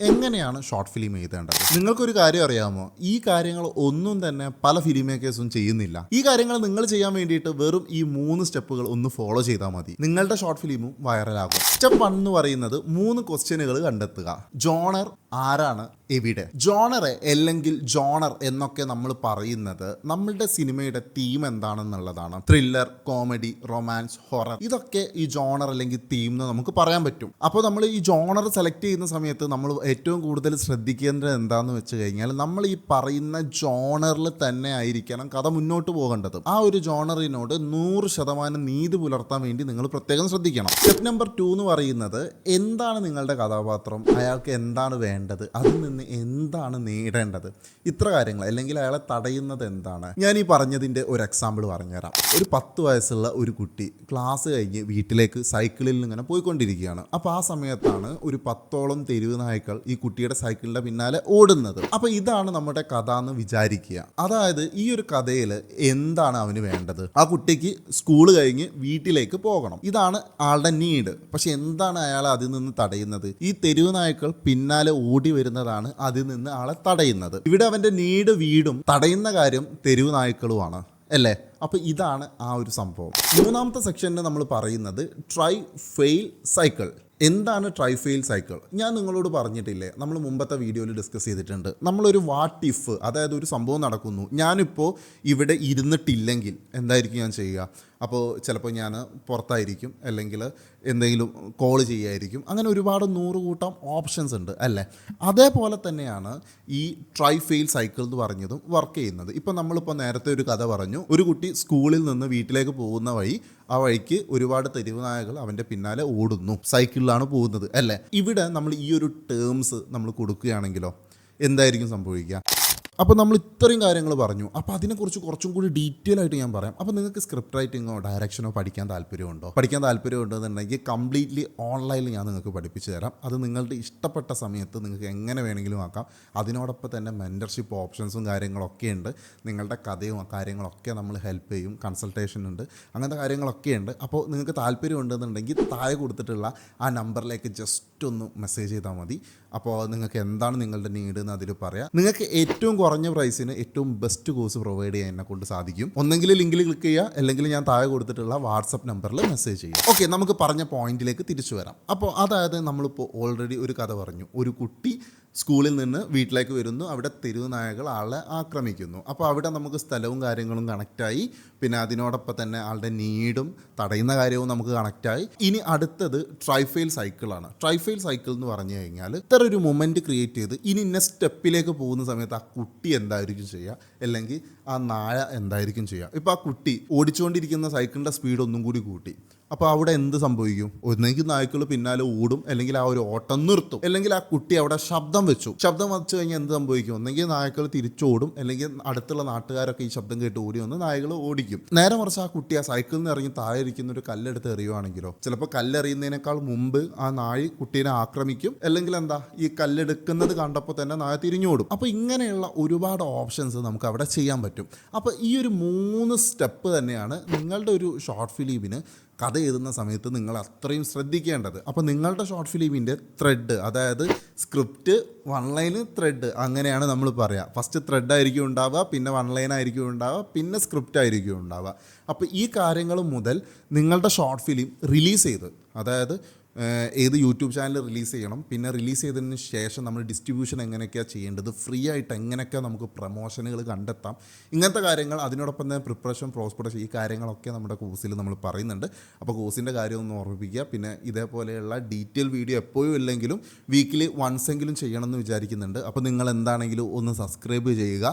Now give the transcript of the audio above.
എങ്ങനെയാണ് short film എഴുതേണ്ടത്? നിങ്ങൾക്കൊരു കാര്യം അറിയാമോ? ഈ കാര്യങ്ങൾ ഒന്നും തന്നെ പല ഫിലിം മേക്കേഴ്സും ചെയ്യുന്നില്ല. ഈ കാര്യങ്ങൾ നിങ്ങൾ ചെയ്യാൻ വേണ്ടിയിട്ട് വെറും ഈ മൂന്ന് സ്റ്റെപ്പുകൾ ഒന്ന് ഫോളോ ചെയ്താൽ മതി. നിങ്ങളുടെ ഷോർട്ട് ഫിലിമും വൈറലാകും സ്റ്റെപ്പ് വൺ എന്ന് പറയുന്നത് മൂന്ന് ക്വസ്റ്റ്യനുകൾ കണ്ടെത്തുക. ജോണർ ആരാണ്? എവിടെ? ജോണറെ അല്ലെങ്കിൽ ജോണർ എന്നൊക്കെ നമ്മൾ പറയുന്നത് നമ്മളുടെ സിനിമയുടെ തീം എന്താണെന്നുള്ളതാണ്. ത്രില്ലർ കോമഡി റൊമാൻസ് ഹൊറർ ഇതൊക്കെ ഈ ജോണർ അല്ലെങ്കിൽ തീം എന്ന് നമുക്ക് പറയാൻ പറ്റും. അപ്പോൾ നമ്മൾ ഈ ജോണർ സെലക്ട് ചെയ്യുന്ന സമയത്ത് നമ്മൾ ഏറ്റവും കൂടുതൽ ശ്രദ്ധിക്കേണ്ടത് എന്താണെന്ന് വെച്ച് കഴിഞ്ഞാൽ നമ്മൾ ഈ പറയുന്ന ജോണറിൽ തന്നെ ആയിരിക്കണം കഥ മുന്നോട്ട് പോകേണ്ടത്. ആ ഒരു ജോണറിനോട് നൂറ് ശതമാനം നീതി പുലർത്താൻ വേണ്ടി നിങ്ങൾ പ്രത്യേകം ശ്രദ്ധിക്കണം. സ്റ്റെപ്പ് നമ്പർ ടു എന്ന് പറയുന്നത് എന്താണ് നിങ്ങളുടെ കഥാപാത്രം? അയാൾക്ക് എന്താണ് വേണ്ടത്? അതിൽ നിന്ന് എന്താണ് നേടേണ്ടത്? ഇത്ര കാര്യങ്ങൾ. അല്ലെങ്കിൽ അയാളെ തടയുന്നത് എന്താണ്? ഞാൻ ഈ പറഞ്ഞതിന്റെ ഒരു എക്സാമ്പിൾ പറഞ്ഞുതരാം. ഒരു പത്ത് വയസ്സുള്ള ഒരു കുട്ടി ക്ലാസ് കഴിഞ്ഞ് വീട്ടിലേക്ക് സൈക്കിളിൽ ഇങ്ങനെ പോയിക്കൊണ്ടിരിക്കുകയാണ്. അപ്പോൾ ആ സമയത്താണ് ഒരു പത്തോളം തെരുവ് നായ്ക്കൾ ഈ കുട്ടിയുടെ സൈക്കിളിന്റെ പിന്നാലെ ഓടുന്നത്. അപ്പോൾ ഇതാണ് നമ്മുടെ കഥ എന്ന് വിചാരിക്കുക. അതായത് ഈ ഒരു കഥയിൽ എന്താണ് അവന് വേണ്ടത്? ആ കുട്ടിക്ക് സ്കൂൾ കഴിഞ്ഞ് വീട്ടിലേക്ക് പോകണം. ഇതാണ് ആളുടെ നീഡ് പക്ഷെ എന്താണ് അയാൾ അതിൽ നിന്ന് തടയുന്നത്? ഈ തെരുവ് നായ്ക്കൾ പിന്നാലെ ഓടി വരുന്നതാണ് അതിൽ നിന്ന് ആളെ തടയുന്നത്. ഇവിടെ അവന്റെ നീഡ് വീടും തടയുന്ന കാര്യം തെരുവ് നായ്ക്കളുമാണ്. അല്ലേ? അപ്പോൾ ഇതാണ് ആ ഒരു സംഭവം. മൂന്നാമത്തെ സെക്ഷനിൽ നമ്മൾ പറയുന്നത് ട്രൈ ഫെയിൽ സൈക്കിൾ. എന്താണ് ട്രൈഫെയിൽ സൈക്കിൾ? ഞാൻ നിങ്ങളോട് പറഞ്ഞിട്ടില്ലേ നമ്മൾ മുമ്പത്തെ വീഡിയോയിൽ ഡിസ്കസ് ചെയ്തിട്ടുണ്ട്. നമ്മളൊരു വാട്ട് ഇഫ് അതായത് ഒരു സംഭവം നടക്കുന്നു. ഞാനിപ്പോൾ ഇവിടെ ഇരുന്നിട്ടില്ലെങ്കിൽ എന്തായിരിക്കും ഞാൻ ചെയ്യുക? അപ്പോൾ ചിലപ്പോൾ ഞാൻ പുറത്തായിരിക്കും അല്ലെങ്കിൽ എന്തെങ്കിലും കോൾ ചെയ്യായിരിക്കും. അങ്ങനെ ഒരുപാട് നൂറ് കൂട്ടം ഓപ്ഷൻസ് ഉണ്ട് അല്ലേ? അതേപോലെ തന്നെയാണ് ഈ ട്രൈ ഫെയിൽ സൈക്കിൾ എന്ന് പറഞ്ഞതും വർക്ക് ചെയ്യുന്നത്. ഇപ്പം നമ്മളിപ്പോൾ നേരത്തെ ഒരു കഥ പറഞ്ഞു. ഒരു കുട്ടി സ്കൂളിൽ നിന്ന് വീട്ടിലേക്ക് പോകുന്ന വഴി ആ വഴിക്ക് ഒരുപാട് തെരുവ് നായകൾ അവന്റെ പിന്നാലെ ഓടുന്നു. സൈക്കിളിലാണ് പോകുന്നത് അല്ലേ? ഇവിടെ നമ്മൾ ഈ ഒരു ടേംസ് നമ്മൾ കൊടുക്കുകയാണെങ്കിലോ എന്തായിരിക്കും സംഭവിക്കുക? അപ്പോൾ നമ്മൾ ഇത്രയും കാര്യങ്ങൾ പറഞ്ഞു. അപ്പോൾ അതിനെക്കുറിച്ച് കുറച്ചും കൂടി ഡീറ്റെയിൽ ആയിട്ട് ഞാൻ പറയാം. അപ്പോൾ നിങ്ങൾക്ക് സ്ക്രിപ്റ്റ് റൈറ്റിങ്ങോ ഡയറക്ഷനോ പഠിക്കാൻ താല്പര്യമുണ്ടോ? പഠിക്കാൻ താല്പര്യമുണ്ടെന്നുണ്ടെങ്കിൽ കംപ്ലീറ്റ്ലി ഓൺലൈനിൽ ഞാൻ നിങ്ങൾക്ക് പഠിപ്പിച്ചു തരാം. അത് നിങ്ങളുടെ ഇഷ്ടപ്പെട്ട സമയത്ത് നിങ്ങൾക്ക് എങ്ങനെ വേണമെങ്കിലും ആക്കാം. അതിനോടൊപ്പം തന്നെ മെന്റർഷിപ്പ് ഓപ്ഷൻസും കാര്യങ്ങളൊക്കെ ഉണ്ട്. നിങ്ങളുടെ കഥയും കാര്യങ്ങളൊക്കെ നമ്മൾ ഹെൽപ്പ് ചെയ്യും. കൺസൾട്ടേഷൻ ഉണ്ട്. അങ്ങനത്തെ കാര്യങ്ങളൊക്കെ ഉണ്ട്. അപ്പോൾ നിങ്ങൾക്ക് താല്പര്യമുണ്ടെന്നുണ്ടെങ്കിൽ താഴെ കൊടുത്തിട്ടുള്ള ആ നമ്പറിലേക്ക് ജസ്റ്റ് ഒന്ന് മെസ്സേജ് ചെയ്താൽ മതി. അപ്പോൾ നിങ്ങൾക്ക് എന്താണ് നിങ്ങളുടെ നീഡ് എന്ന് അതിൽ പറയാം. നിങ്ങൾക്ക് ഏറ്റവും കുറഞ്ഞ പ്രൈസിന് ഏറ്റവും ബെസ്റ്റ് കോഴ്സ് പ്രൊവൈഡ് ചെയ്യാൻ എന്നെ കൊണ്ട് സാധിക്കും. ഒന്നെങ്കിൽ ലിങ്കിൽ ക്ലിക്ക് ചെയ്യുക അല്ലെങ്കിൽ ഞാൻ താഴെ കൊടുത്തിട്ടുള്ള വാട്സപ്പ് നമ്പറിൽ മെസ്സേജ് ചെയ്യുക. ഓക്കെ നമുക്ക് പറഞ്ഞ പോയിന്റിലേക്ക് തിരിച്ചു വരാം. അപ്പോൾ അതായത് നമ്മളിപ്പോൾ ഓൾറെഡി ഒരു കഥ പറഞ്ഞു. ഒരു കുട്ടി സ്കൂളിൽ നിന്ന് വീട്ടിലേക്ക് വരുന്നു. അവിടെ തെരുവുനായകൾ ആളെ ആക്രമിക്കുന്നു. അപ്പോൾ അവിടെ നമുക്ക് സ്ഥലവും കാര്യങ്ങളും കണക്റ്റായി. പിന്നെ അതിനോടൊപ്പം തന്നെ ആളുടെ നീടും തടയുന്ന കാര്യവും നമുക്ക് കണക്റ്റായി. ഇനി അടുത്തത് ട്രൈഫെയിൽ സൈക്കിളാണ് ട്രൈഫെയിൽ സൈക്കിൾ എന്ന് പറഞ്ഞു കഴിഞ്ഞാൽ ഇത്ര ഒരു മൊമെന്റ് ക്രിയേറ്റ് ചെയ്ത് ഇനി ഇന്ന സ്റ്റെപ്പിലേക്ക് പോകുന്ന സമയത്ത് ആ കുട്ടി എന്തായിരിക്കും ചെയ്യുക? അല്ലെങ്കിൽ ആ നായ എന്തായിരിക്കും ചെയ്യുക? ഇപ്പോൾ ആ കുട്ടി ഓടിച്ചുകൊണ്ടിരിക്കുന്ന സൈക്കിളിന്റെ സ്പീഡ് ഒന്നും കൂടി കൂട്ടി. അപ്പോൾ അവിടെ എന്ത് സംഭവിക്കും? ഒന്നെങ്കിൽ നായ്ക്കൾ പിന്നാലെ ഓടും. അല്ലെങ്കിൽ ആ ഒരു ഓട്ടം നിർത്തും. അല്ലെങ്കിൽ ആ കുട്ടി അവിടെ ശബ്ദം വെച്ചു. ശബ്ദം വെച്ചു കഴിഞ്ഞാൽ എന്ത് സംഭവിക്കും? ഒന്നെങ്കിൽ നായ്ക്കൾ തിരിച്ചോടും. അല്ലെങ്കിൽ അടുത്തുള്ള നാട്ടുകാരൊക്കെ ഈ ശബ്ദം കേട്ട് ഓടി വന്ന് നായകൾ ഓടിക്കും. നേരെ മറിച്ച് ആ കുട്ടി ആ സൈക്കിളിൽ നിന്ന് ഇറങ്ങി താഴെ ഇരിക്കുന്ന ഒരു കല്ലെടുത്ത് എറിയുവാണെങ്കിലോ? ചിലപ്പോൾ കല്ലെറിയുന്നതിനേക്കാൾ മുമ്പ് ആ നായി കുട്ടീനെ ആക്രമിക്കും. അല്ലെങ്കിൽ എന്താ ഈ കല്ലെടുക്കുന്നത് കണ്ടപ്പോൾ തന്നെ നായ തിരിഞ്ഞോടും. അപ്പോൾ ഇങ്ങനെയുള്ള ഒരുപാട് ഓപ്ഷൻസ് നമുക്ക് അവിടെ ചെയ്യാൻ പറ്റും. അപ്പോൾ ഈ ഒരു മൂന്ന് സ്റ്റെപ്പ് തന്നെയാണ് നിങ്ങളുടെ ഒരു ഷോർട്ട് ഫിലിമിന് കഥ എഴുതുന്ന സമയത്ത് നിങ്ങൾ അത്രയും ശ്രദ്ധിക്കേണ്ടത്. അപ്പോൾ നിങ്ങളുടെ ഷോർട്ട് ഫിലിമിന്റെ ത്രെഡ് അതായത് സ്ക്രിപ്റ്റ് വൺ ലൈന് ത്രെഡ് അങ്ങനെയാണ് നമ്മൾ പറയുക ഫസ്റ്റ് ത്രെഡ് ആയിരിക്കും ഉണ്ടാവുക പിന്നെ വൺ ലൈൻ ആയിരിക്കും ഉണ്ടാവുക പിന്നെ സ്ക്രിപ്റ്റ് ആയിരിക്കും ഉണ്ടാവുക. അപ്പോൾ ഈ കാര്യങ്ങൾ മുതൽ നിങ്ങളുടെ ഷോർട്ട് ഫിലിം റിലീസ് ചെയ്ത് അതായത് ഏത് യൂട്യൂബ് ചാനൽ റിലീസ് ചെയ്യണം. പിന്നെ റിലീസ് ചെയ്തതിന് ശേഷം നമ്മൾ ഡിസ്ട്രിബ്യൂഷൻ എങ്ങനെയൊക്കെയാണ് ചെയ്യേണ്ടത്? ഫ്രീ ആയിട്ട് എങ്ങനെയൊക്കെ നമുക്ക് പ്രൊമോഷനുകൾ കണ്ടെത്താം? ഇങ്ങനത്തെ കാര്യങ്ങൾ അതിനോടൊപ്പം തന്നെ പ്രിപ്പറേഷൻ പ്രോസ്പെക്ടേഷൻ ഈ കാര്യങ്ങളൊക്കെ നമ്മുടെ കോഴ്സിൽ നമ്മൾ പറയുന്നുണ്ട്. അപ്പോൾ കോഴ്സിന്റെ കാര്യം ഒന്ന് ഓർമ്മിപ്പിക്കുക. പിന്നെ ഇതേപോലെയുള്ള ഡീറ്റെയിൽ വീഡിയോ എപ്പോഴും ഇല്ലെങ്കിലും വീക്കിലി വൺസ് എങ്കിലും ചെയ്യണമെന്ന് വിചാരിക്കുന്നുണ്ട്. അപ്പോൾ നിങ്ങൾ എന്താണെങ്കിലും ഒന്ന് സബ്സ്ക്രൈബ് ചെയ്യുക.